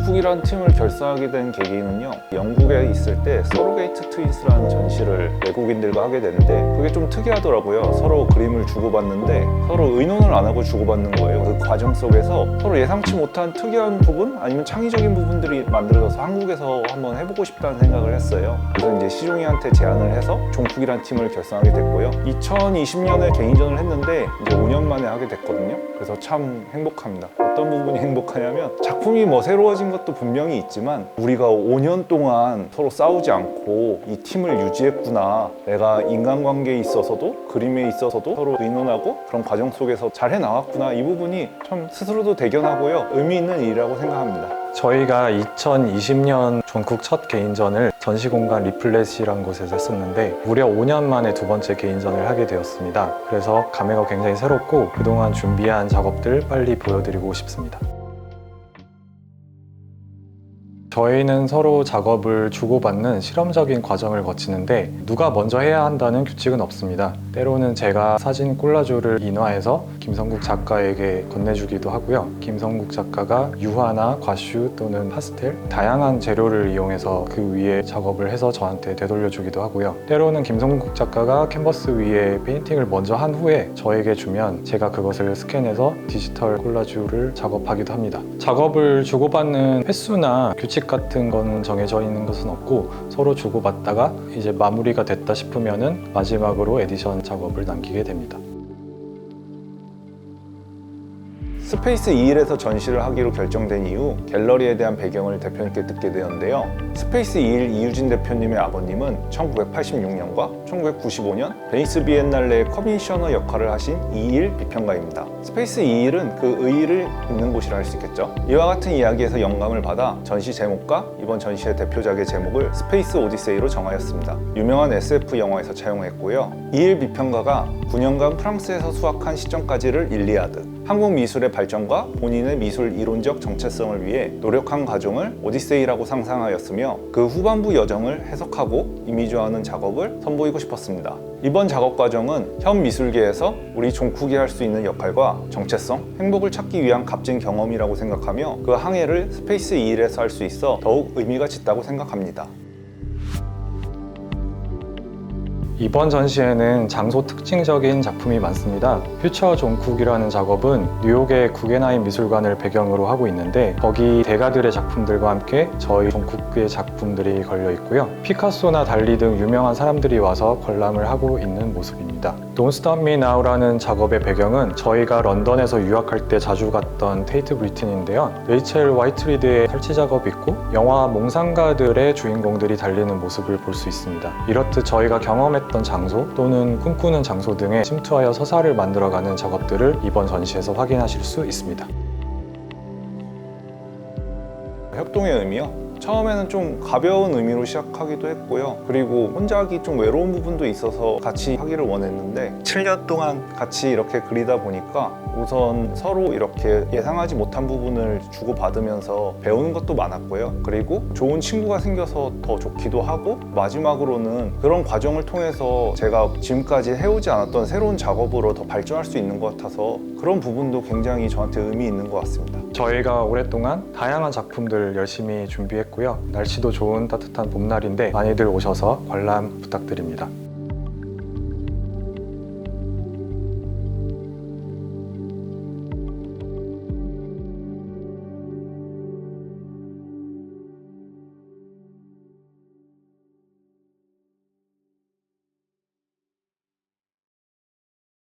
종쿡이라는 팀을 결성하게 된 계기는요. 영국에 있을 때 서로게이트 트윈스라는 전시를 외국인들과 하게 되는데 그게 좀 특이하더라고요. 서로 그림을 주고받는데 서로 의논을 안 하고 주고받는 거예요. 그 과정 속에서 서로 예상치 못한 특이한 부분 아니면 창의적인 부분들이 만들어져서 한국에서 한번 해보고 싶다는 생각을 했어요. 그래서 이제 시종이한테 제안을 해서 종쿡이라는 팀을 결성하게 됐고요. 2020년에 개인전을 했는데 이제 5년 만에 하게 됐거든요. 그래서 참 행복합니다. 어떤 부분이 행복하냐면 작품이 뭐 새로워진 것도 분명히 있지만 우리가 5년 동안 서로 싸우지 않고 이 팀을 유지했구나. 내가 인간관계에 있어서도 그림에 있어서도 서로 의논하고 그런 과정 속에서 잘 해나왔구나. 이 부분이 참 스스로도 대견하고요. 의미 있는 일이라고 생각합니다. 저희가 2020년 전국 첫 개인전을 전시공간 리플렛이라는 곳에서 했었는데 무려 5년 만에 두 번째 개인전을 하게 되었습니다. 그래서 감회가 굉장히 새롭고 그동안 준비한 작업들 빨리 보여드리고 싶습니다. 저희는 서로 작업을 주고받는 실험적인 과정을 거치는데 누가 먼저 해야 한다는 규칙은 없습니다. 때로는 제가 사진 콜라주를 인화해서 김성국 작가에게 건네주기도 하고요. 김성국 작가가 유화나 과슈 또는 파스텔 다양한 재료를 이용해서 그 위에 작업을 해서 저한테 되돌려주기도 하고요. 때로는 김성국 작가가 캔버스 위에 페인팅을 먼저 한 후에 저에게 주면 제가 그것을 스캔해서 디지털 콜라주를 작업하기도 합니다. 작업을 주고받는 횟수나 규칙 같은 건 정해져 있는 것은 없고 서로 주고받다가 이제 마무리가 됐다 싶으면은 마지막으로 에디션 작업을 남기게 됩니다. 스페이스 2일에서 전시를 하기로 결정된 이후 갤러리에 대한 배경을 대표님께 듣게 되었는데요. 스페이스 2일 이유진 대표님의 아버님은 1986년과 1995년 베니스 비엔날레의 커미셔너 역할을 하신 2일 비평가입니다. 스페이스 2일은 그 의의를 잇는 곳이라 할 수 있겠죠. 이와 같은 이야기에서 영감을 받아 전시 제목과 이번 전시의 대표작의 제목을 스페이스 오디세이로 정하였습니다. 유명한 SF 영화에서 차용했고요. 2일 비평가가 9년간 프랑스에서 수학한 시점까지를 일리하듯 한국 미술의 발전과 본인의 미술 이론적 정체성을 위해 노력한 과정을 오디세이라고 상상하였으며 그 후반부 여정을 해석하고 이미지화하는 작업을 선보이고 싶었습니다. 이번 작업 과정은 현 미술계에서 우리 종쿡이 할 수 있는 역할과 정체성, 행복을 찾기 위한 값진 경험이라고 생각하며 그 항해를 스페이스 2일에서 할 수 있어 더욱 의미가 짙다고 생각합니다. 이번 전시에는 장소 특징적인 작품이 많습니다. 퓨처 종쿡이라는 작업은 뉴욕의 구겐하임 미술관을 배경으로 하고 있는데 거기 대가들의 작품들과 함께 저희 종쿡의 작품들이 걸려 있고요. 피카소나 달리 등 유명한 사람들이 와서 관람을 하고 있는 모습입니다. Don't Stop Me Now라는 작업의 배경은 저희가 런던에서 유학할 때 자주 갔던 테이트 브리튼인데요. 레이첼 화이트리드의 설치 작업이 있고 영화 몽상가들의 주인공들이 달리는 모습을 볼 수 있습니다. 이렇듯 저희가 경험했던 장소 또는 꿈꾸는 장소 등에 침투하여 서사를 만들어가는 작업들을 이번 전시에서 확인하실 수 있습니다. 협동의 의미요. 처음에는 좀 가벼운 의미로 시작하기도 했고요. 그리고 혼자 하기 좀 외로운 부분도 있어서 같이 하기를 원했는데 7년 동안 같이 이렇게 그리다 보니까 우선 서로 이렇게 예상하지 못한 부분을 주고받으면서 배우는 것도 많았고요. 그리고 좋은 친구가 생겨서 더 좋기도 하고 마지막으로는 그런 과정을 통해서 제가 지금까지 해오지 않았던 새로운 작업으로 더 발전할 수 있는 것 같아서 그런 부분도 굉장히 저한테 의미 있는 것 같습니다. 저희가 오랫동안 다양한 작품들 열심히 준비 했고요. 날씨도 좋은 따뜻한 봄날인데 많이들 오셔서 관람 부탁드립니다.